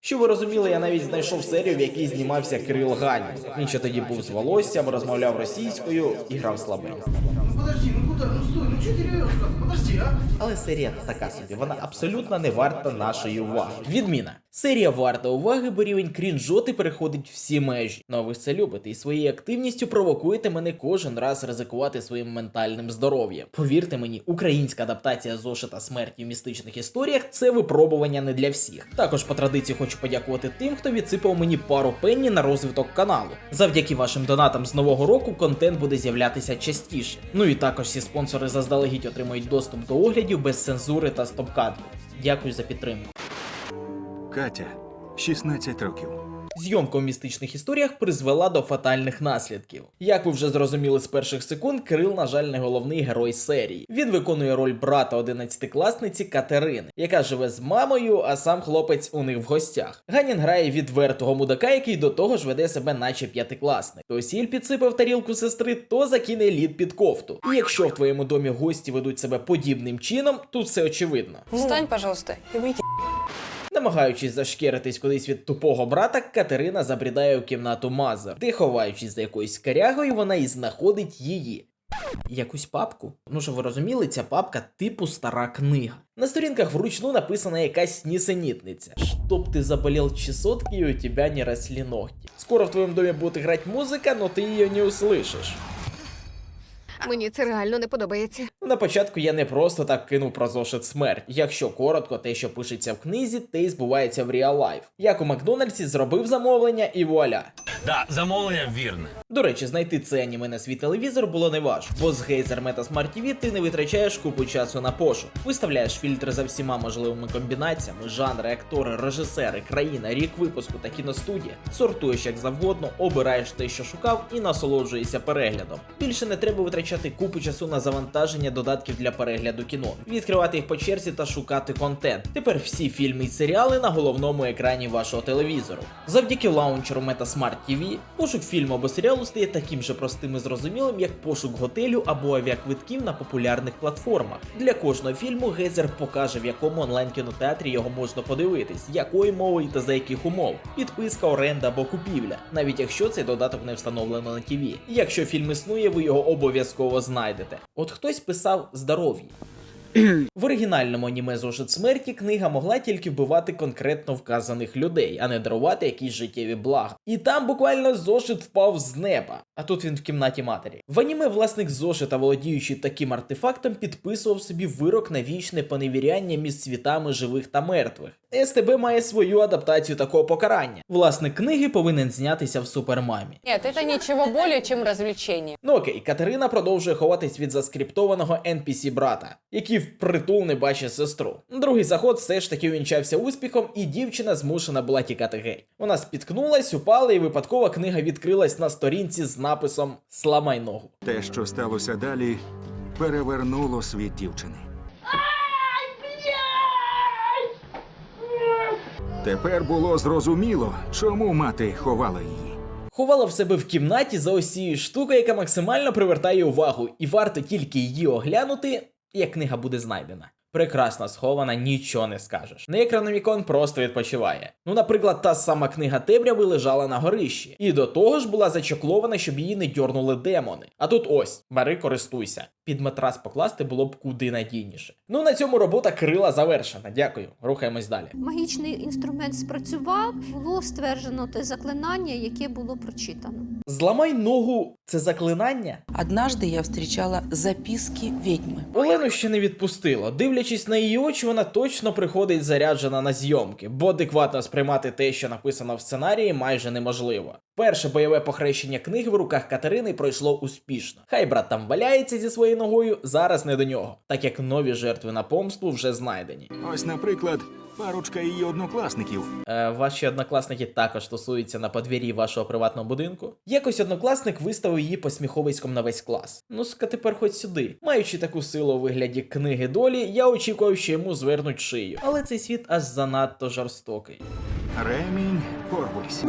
Щоб ви розуміли, я навіть знайшов серію, в якій знімався Крил Ганін. Він ще тоді був з волоссям, розмовляв російською і грав слабенько. Ну подожди, ну куди? Ну стой, ну ревешь? Подожди, а? Але серія така собі, вона абсолютно не варта нашої уваги. Відміна. Серія варта уваги, бо рівень крінжоти переходить всі межі. Ну а ви це любите і своєю активністю провокуєте мене кожен раз ризикувати своїм ментальним здоров'ям. Повірте мені, українська адаптація зошита смерті в містичних історіях це випробування не для всіх. Також по традиції хочу подякувати тим, хто відсипав мені пару пенні на розвиток каналу. Завдяки вашим донатам з нового року контент буде з'являтися частіше. Ну і також всі спонсори заздалегідь отримують доступ до оглядів без цензури та стоп-кадрів. Дякую за підтримку. Катя, 16 років. Зйомка у містичних історіях призвела до фатальних наслідків. Як ви вже зрозуміли з перших секунд, Кирил, на жаль, не головний герой серії. Він виконує роль брата 11-класниці Катерини, яка живе з мамою, а сам хлопець у них в гостях. Ганін грає відвертого мудака, який до того ж веде себе, наче п'ятикласник. То сіль підсипав тарілку сестри, то закине лід під кофту. І якщо в твоєму домі гості ведуть себе подібним чином, тут все очевидно. Встань, пожалуйста, и выйди. Намагаючись зашкеритись кудись від тупого брата, Катерина забрідає у кімнату Мазер, де, ховаючись за якоюсь корягою, вона і знаходить її. Якусь папку? Ну що ви розуміли, ця папка типу стара книга. На сторінках вручну написана якась нісенітниця. Чтоб ти заболел чесотки і у тебя не росли ногти. Скоро в твоєму домі буде грати музика, но ти її не услышиш. Мені це реально не подобається. На початку я не просто так кинув про зошит смерть. Якщо коротко, те, що пишеться в книзі, те й збувається в реал лайф. Як у Макдональдсі зробив замовлення і вуаля. Да, замовлення вірне. До речі, знайти це аніме на свій телевізор було неважко, бо з Гейзер Meta Smart TV ти не витрачаєш купу часу на пошук. Виставляєш фільтри за всіма можливими комбінаціями, жанри, актори, режисери, країна, рік випуску та кіностудія. Сортуєш як завгодно, обираєш те, що шукав, і насолоджуєшся переглядом. Більше не треба витрачати купу часу на завантаження додатків для перегляду кіно, відкривати їх по черзі та шукати контент. Тепер всі фільми і серіали на головному екрані вашого телевізору. Завдяки лаунчеру MetaSmart TV пошук фільму або серіалу стає таким же простим і зрозумілим, як пошук готелю або авіаквитків на популярних платформах. Для кожного фільму Гейзер покаже, в якому онлайн-кінотеатрі його можна подивитись, якою мовою та за яких умов, підписка, оренда або купівля, навіть якщо цей додаток не встановлено на ТВ. Якщо фільм існує, ви його обов'язково знайдете. От хтось писав здоров'я. В оригінальному аніме зошит смерті книга могла тільки вбивати конкретно вказаних людей, а не дарувати якісь життєві блага. І там буквально зошит впав з неба. А тут він в кімнаті матері. В аніме власник зошита, володіючи таким артефактом, підписував собі вирок на вічне поневіряння між світами живих та мертвих. СТБ має свою адаптацію такого покарання. Власник книги повинен знятися в супермамі. Нет, это ничего более, чем развлечение. Ну окей, Катерина продовжує ховатись від заскриптованого NPC брата, який впритул не бачить сестру. Другий заход все ж таки увінчався успіхом, і дівчина змушена була тікати геть. Вона спіткнулась, упала, і випадкова книга відкрилась на сторінці з написом Сламай ногу. Те, що сталося далі, перевернуло світ дівчини. Тепер було зрозуміло, чому мати ховала її. Ховала в себе в кімнаті за ось цією штукою, яка максимально привертає увагу, і варто тільки її оглянути, як книга буде знайдена. Прекрасно схована, нічого не скажеш. Некрономікон просто відпочиває. Ну, наприклад, та сама книга темряви лежала на горищі, і до того ж була зачеклована, щоб її не дьорнули демони. А тут ось, бери, користуйся. Під матрас покласти було б куди надійніше. Ну на цьому робота крила завершена. Дякую. Рухаємось далі. Магічний інструмент спрацював, було стверджено те заклинання, яке було прочитано. Зламай ногу це заклинання? Однажды я встречала записки ведьмы. Олену ще не відпустило. Дивлячись на її очі, вона точно приходить заряджена на зйомки, бо адекватно сприймати те, що написано в сценарії, майже неможливо. Перше бойове похрещення книг в руках Катерини пройшло успішно. Хай брат там валяється зі своєю ногою, зараз не до нього, так як нові жертви на помсту вже знайдені. Ось, наприклад, парочка її однокласників. Е, ваші однокласники також стосуються на подвір'ї вашого приватного будинку. Якось однокласник виставив її посміховиськом на весь клас. Ну ска тепер хоч сюди. Маючи таку силу у вигляді книги долі, я очікував, що йому звернуть шию. Але цей світ аж занадто жорстокий. Ремінь, порвись.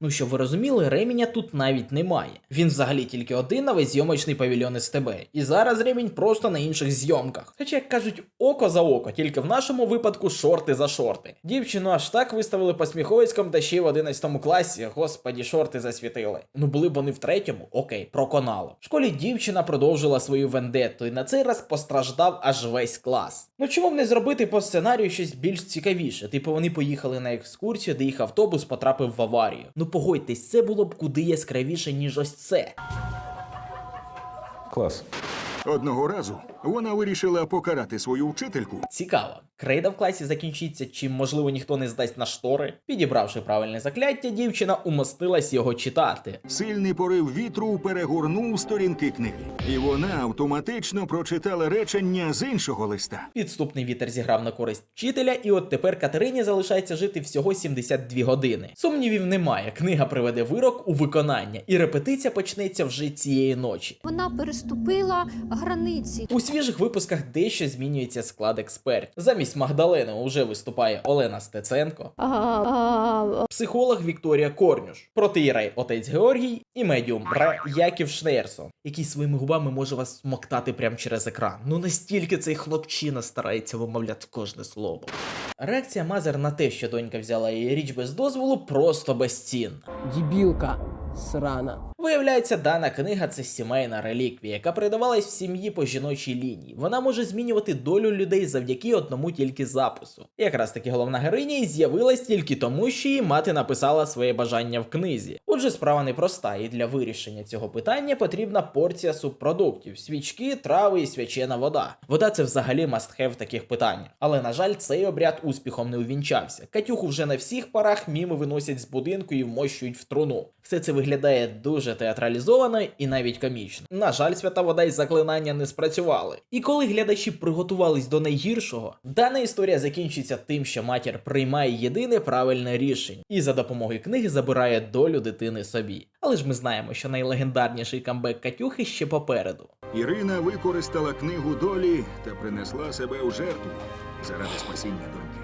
Ну щоб ви розуміли, реміння тут навіть немає. Він взагалі тільки один на весь зйомочний павільйон СТБ. І зараз ремінь просто на інших зйомках. Хоча, як кажуть, око за око, тільки в нашому випадку шорти за шорти. Дівчину аж так виставили по сміховицькому та ще й в 11 класі. Господі, шорти засвітили. Ну були б вони в третьому, окей, проконало. В школі дівчина продовжила свою вендетту, і на цей раз постраждав аж весь клас. Ну чому б не зробити по сценарію щось більш цікавіше? Типу вони поїхали на екскурсію, де їх автобус потрапив в аварію. Ну погодьтесь, це було б куди яскравіше, ніж ось це. Клас. Одного разу вона вирішила покарати свою вчительку. Цікаво. Крейда в класі закінчиться, чим можливо ніхто не здасть на штори. Підібравши правильне закляття, дівчина умостилась його читати. Сильний порив вітру перегорнув сторінки книги, і вона автоматично прочитала речення з іншого листа. Підступний вітер зіграв на користь вчителя, і от тепер Катерині залишається жити всього 72 години. Сумнівів немає. Книга приведе вирок у виконання, і репетиція почнеться вже цієї ночі. Вона переступила границі. У свіжих випусках дещо змінюється склад експертів. Замість Магдалени уже виступає Олена Стеценко, психолог Вікторія Корнюш, протиєрей отець Георгій і медіум Бре Яків Шнейрсон, який своїми губами може вас смоктати прямо через екран. Ну настільки цей хлопчина старається вимовляти кожне слово. Реакція Мазер на те, що донька взяла її річ без дозволу, просто безцінна. Дебілка срана. Виявляється, дана книга це сімейна реліквія, яка передавалась в сім'ї по жіночій лінії. Вона може змінювати долю людей завдяки одному тільки запису. Якраз таки головна героїня і з'явилась тільки тому, що її мати написала своє бажання в книзі. Отже, справа непроста, і для вирішення цього питання потрібна порція субпродуктів: свічки, трави і свячена вода. Вода це взагалі must-have в таких питаннях. Але на жаль, цей обряд успіхом не увінчався. Катюху вже на всіх парах міми виносять з будинку і вмощують в труну. Все це виглядає дуже театралізовано і навіть комічно. На жаль, свята вода і заклинання не спрацювали. І коли глядачі приготувались до найгіршого, дана історія закінчиться тим, що матір приймає єдине правильне рішення і за допомогою книги забирає долю дитини собі. Але ж ми знаємо, що найлегендарніший камбек Катюхи ще попереду. Ірина використала книгу долі та принесла себе у жертву заради спасіння доньки.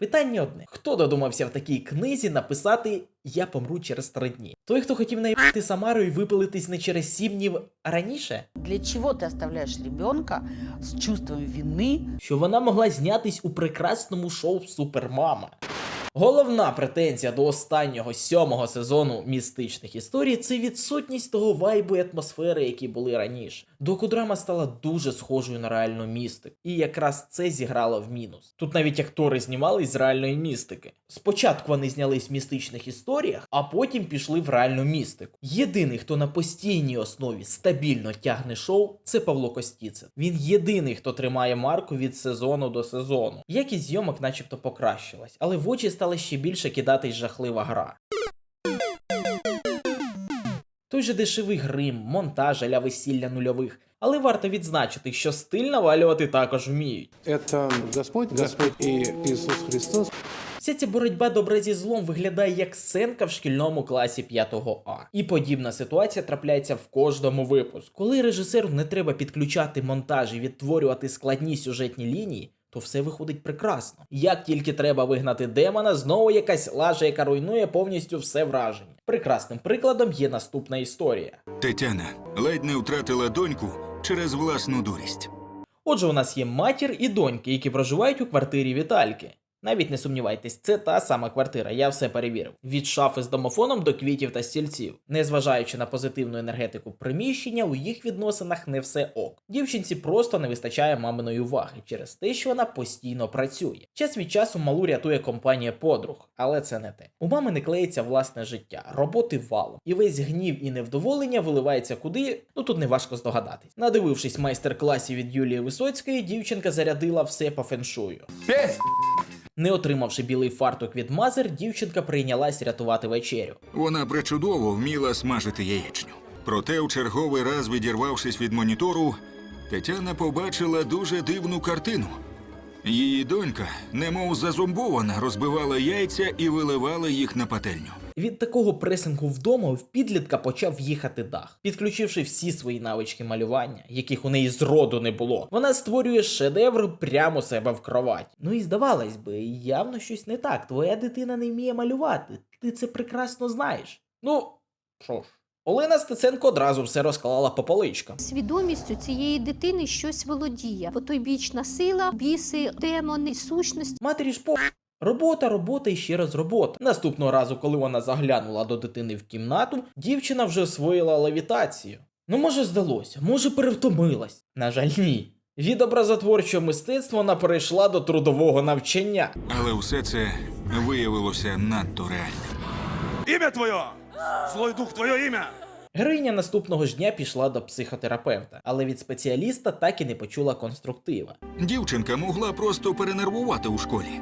Питання одне: хто додумався в такій книзі написати Я помру через три дні? Той, хто хотів наїбати Самару і випилитись не через сім днів а раніше? Для чего ты оставляешь ребенка с чувством вины? що вона могла знятись у прекрасному шоу Супермама. Головна претензія до останнього сьомого сезону містичних історій це відсутність того вайбу і атмосфери, які були раніше. Докудрама стала дуже схожою на реальну містику, і якраз це зіграло в мінус. Тут навіть актори знімались з реальної містики. Спочатку вони знялись в містичних історіях, а потім пішли в реальну містику. Єдиний, хто на постійній основі стабільно тягне шоу, це Павло Костіцин. Він єдиний, хто тримає марку від сезону до сезону. Якість зйомок, начебто, покращилась, але в очі стала ще більше кидатись жахлива гра. Той же дешевий грим, монтаж аля весілля нульових. Але варто відзначити, що стиль навалювати також вміють. Это Господь, Господь и Иисус Христос. Вся ця боротьба добре зі злом виглядає як сценка в шкільному класі 5 А. І подібна ситуація трапляється в кожному випуску. Коли режисеру не треба підключати монтаж і відтворювати складні сюжетні лінії. То все виходить прекрасно. Як тільки треба вигнати демона, знову якась лажа, яка руйнує повністю все враження. Прекрасним прикладом є наступна історія. Тетяна ледь не втратила доньку через власну дурість. Отже, у нас є матір і доньки, які проживають у квартирі Вітальки. Навіть не сумнівайтесь, це та сама квартира, я все перевірив. Від шафи з домофоном до квітів та стільців. Незважаючи на позитивну енергетику приміщення, у їх відносинах не все ок. Дівчинці просто не вистачає маминої уваги через те, що вона постійно працює. Час від часу малу рятує компанія подруг, але це не те. У мами не клеїться власне життя, роботи валом, і весь гнів і невдоволення виливається куди, ну тут не важко здогадатись. Надивившись майстер-класів від Юлії Висоцької, дівчинка зарядила все по феншую. Не отримавши білий фартук від мазер, дівчинка прийнялась рятувати вечерю. Вона причудово вміла смажити яєчню. Проте, в черговий раз відірвавшись від монітору, Тетяна побачила дуже дивну картину. Її донька, немов зазомбована, розбивала яйця і виливала їх на пательню. Від такого пресингу вдома в підлітка почав їхати дах. Підключивши всі свої навички малювання, яких у неї зроду не було, вона створює шедевр прямо у себе в кроваті. Ну і здавалось би, явно щось не так. Твоя дитина не вміє малювати. Ти це прекрасно знаєш. Ну, що ж, Олена Стеценко одразу все розклала по поличкам. Свідомістю цієї дитини щось володіє. Потойбічна сила, біси, демони, сущності. Матері ж по. Робота, робота і ще раз робота. Наступного разу, коли вона заглянула до дитини в кімнату, дівчина вже освоїла левітацію. Ну, може, здалося, може, перевтомилась. На жаль, ні. Від образотворчого мистецтва вона перейшла до трудового навчання. Але все це виявилося надто реальним. Ім'я твоє! Злой дух, твоє ім'я! Героїня наступного ж дня пішла до психотерапевта, але від спеціаліста так і не почула конструктива. Дівчинка могла просто перенервувати у школі.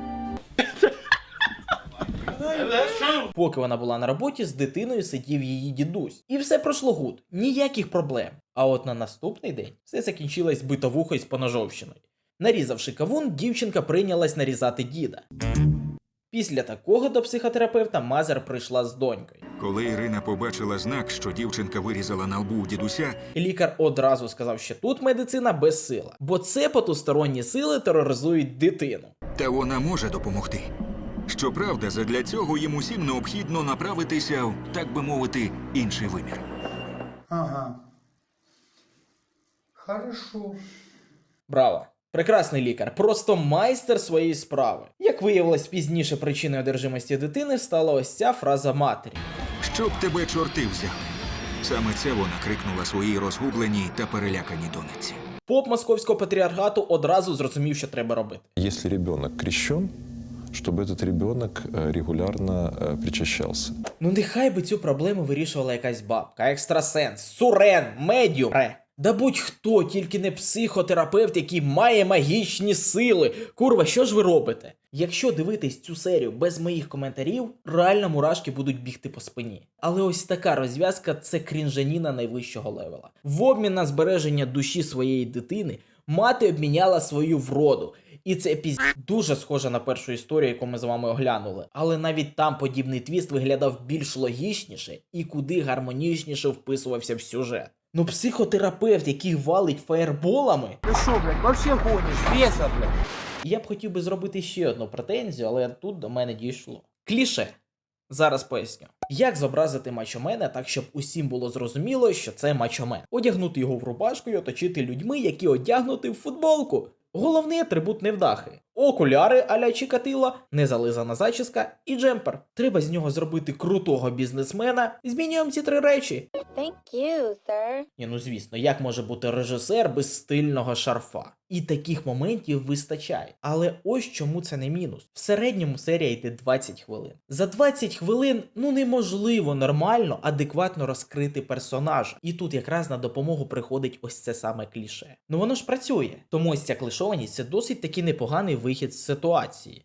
Поки вона була на роботі, з дитиною сидів її дідусь. І все пройшло гуд, ніяких проблем. А от на наступний день все закінчилось битовухою з поножовщиною. Нарізавши кавун, дівчинка прийнялась нарізати діда. Після такого до психотерапевта Мазер прийшла з донькою. Коли Ірина побачила знак, що дівчинка вирізала на лбу у дідуся, Лікар одразу сказав, що тут медицина безсила, бо це потусторонні сили тероризують дитину. та вона може допомогти. Щоправда, задля цього їм усім необхідно направитися в, так би мовити, інший вимір. Ага. Хорошо. Браво! Прекрасний лікар, просто майстер своєї справи. Як виявилось пізніше, причиною одержимості дитини стала ось ця фраза матері. Щоб тебе чорти взяли. Саме це вона крикнула своїй розгубленій та переляканій донеці. Поп московського патріархату одразу зрозумів, що треба робити. Если ребенок крещен, чтобы этот ребенок э, регулярно э, причащался. Ну нехай би цю проблему вирішувала якась бабка, екстрасенс, сурен, медіум. Ре. Да будь-хто, тільки не психотерапевт, який має магічні сили. Курва, що ж ви робите? Якщо дивитись цю серію без моїх коментарів, реально мурашки будуть бігти по спині. Але ось така розв'язка це крінжаніна найвищого левела. В обмін на збереження душі своєї дитини мати обміняла свою вроду. І це пізд... дуже схоже на першу історію, яку ми з вами оглянули. Але навіть там подібний твіст виглядав більш логічніше і куди гармонічніше вписувався в сюжет. Ну, психотерапевт, який валить фаєрболами. Ты что, блядь, вообще гонишь? Беса, блядь. Я б хотів би зробити ще одну претензію, але тут до мене дійшло. Кліше. Зараз поясню. Як зобразити мачомена так, щоб усім було зрозуміло, що це мачомен. Одягнути його в рубашку і оточити людьми, які одягнуті в футболку. Головний атрибут невдахи. Окуляри аля Чикатило, незализана зачіска і джемпер. Треба з нього зробити крутого бізнесмена. Змінюємо ці три речі. Thank you, sir. Ні, ну звісно, як може бути режисер без стильного шарфа? І таких моментів вистачає. Але ось чому це не мінус. В середньому серія йде 20 хвилин. За 20 хвилин ну неможливо нормально, адекватно розкрити персонажа. І тут якраз на допомогу приходить ось це саме кліше. Ну воно ж працює. Тому ось ця клишованість це досить таки непоганий вихід з ситуації.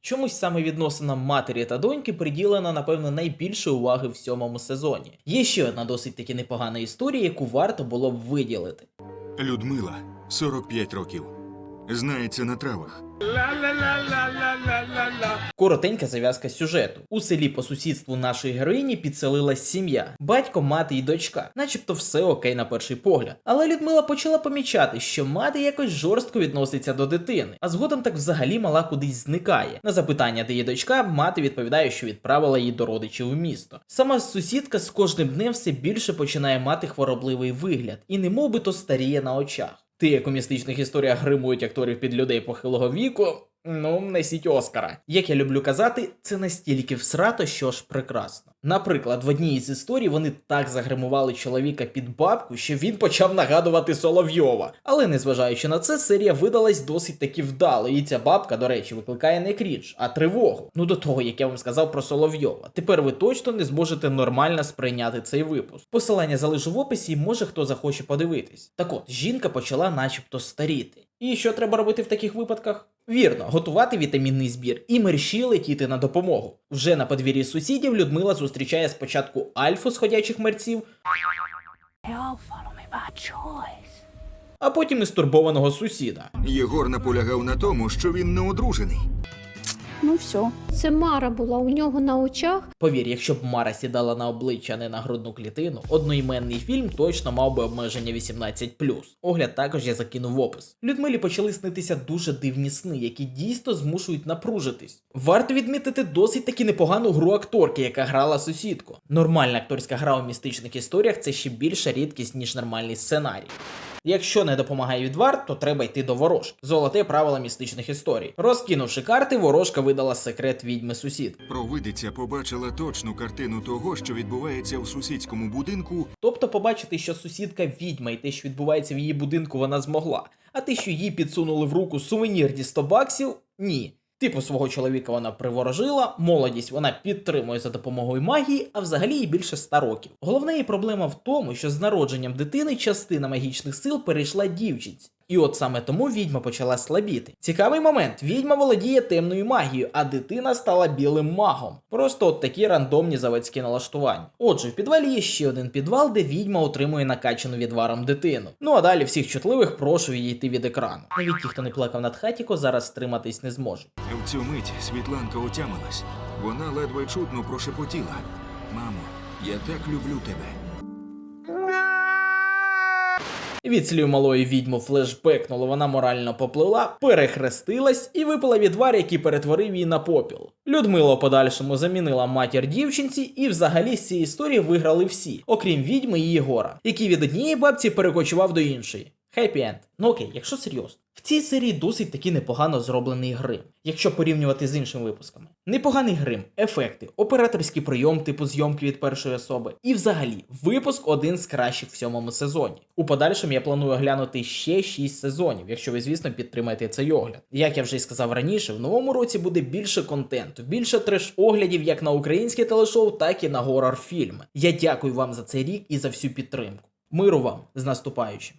Чомусь саме відносинам матері та доньки приділено, напевно, найбільше уваги в сьомому сезоні. Є ще одна досить таки непогана історія, яку варто було б виділити. Людмила, 45 років. Знається на травах. Коротенька зав'язка сюжету. У селі по сусідству нашої героїні підселилась сім'я: батько, мати і дочка, начебто все окей на перший погляд. Але Людмила почала помічати, що мати якось жорстко відноситься до дитини, а згодом так взагалі мала кудись зникає. На запитання, де є дочка, мати відповідає, що відправила її до родичів у місто. Сама сусідка з кожним днем все більше починає мати хворобливий вигляд і немов би то старіє на очах. Ти, як у містичних історіях гримують акторів під людей похилого віку, ну, несіть Оскара. Як я люблю казати, це настільки всрато, що ж прекрасно. Наприклад, в одній із історій вони так загримували чоловіка під бабку, що він почав нагадувати Соловйова. Але незважаючи на це, серія видалась досить таки вдало, і ця бабка, до речі, викликає не крінж, а тривогу. Ну до того, як я вам сказав про Соловйова. Тепер ви точно не зможете нормально сприйняти цей випуск. Посилання залишу в описі, і може хто захоче подивитись. Так от, жінка почала начебто старіти. І що треба робити в таких випадках? Вірно, готувати вітамінний збір і мерщі летіти на допомогу. Вже на подвір'ї сусідів Людмила зустрічає спочатку альфу з ходячих мерців, а потім і стурбованого сусіда. Єгор наполягав на тому, що він не одружений. Ну все. Це Мара була у нього на очах. Повір, якщо б Мара сідала на обличчя, а не на грудну клітину, одноіменний фільм точно мав би обмеження 18+. Огляд також я закинув в опис. Людмилі почали снитися дуже дивні сни, які дійсно змушують напружитись. Варто відмітити досить таки непогану гру акторки, яка грала сусідку. Нормальна акторська гра у містичних історіях це ще більша рідкість, ніж нормальний сценарій. Якщо не допомагає відвар, то треба йти до ворожки. Золоте правило містичних історій. Розкинувши карти, ворожка видала секрет відьми сусід. Провидиця побачила точну картину того, що відбувається в сусідському будинку, Тобто побачити, що сусідка відьма і те, що відбувається в її будинку, вона змогла. А те, що їй підсунули в руку сувенірні 100 баксів, ні. Типу свого чоловіка вона приворожила, молодість вона підтримує за допомогою магії, а взагалі їй більше 100 років. Головна її проблема в тому, що з народженням дитини частина магічних сил перейшла дівчинці. І от саме тому відьма почала слабіти. Цікавий момент: відьма володіє темною магією, а дитина стала білим магом. Просто от такі рандомні заводські налаштування. Отже, в підвалі є ще один підвал, де відьма отримує накачану відваром дитину. Ну а далі всіх чутливих прошу відійти від екрану. Навіть ті, хто не плакав над хатіко, зараз стриматись не зможуть. В цю мить Світланка отямилась. Вона ледве чутно прошепотіла. Мамо, я так люблю тебе. Від слів малої відьму флешбекнуло, вона морально поплила, перехрестилась і випила відвар, який перетворив її на попіл. Людмила в подальшому замінила матір дівчинці, і взагалі з цієї історії виграли всі, окрім відьми і Єгора, який від однієї бабці перекочував до іншої. Хеппі енд. Ну окей, якщо серйозно. В цій серії досить таки непогано зроблений грим, якщо порівнювати з іншими випусками. Непоганий грим, ефекти, операторський прийом типу зйомки від першої особи. І взагалі, випуск один з кращих в сьомому сезоні. У подальшому я планую оглянути ще 6 сезонів, якщо ви, звісно, підтримаєте цей огляд. Як я вже й сказав раніше, в новому році буде більше контенту, більше треш-оглядів як на українське телешоу, так і на горор-фільми. Я дякую вам за цей рік і за всю підтримку. Миру вам з наступаючим!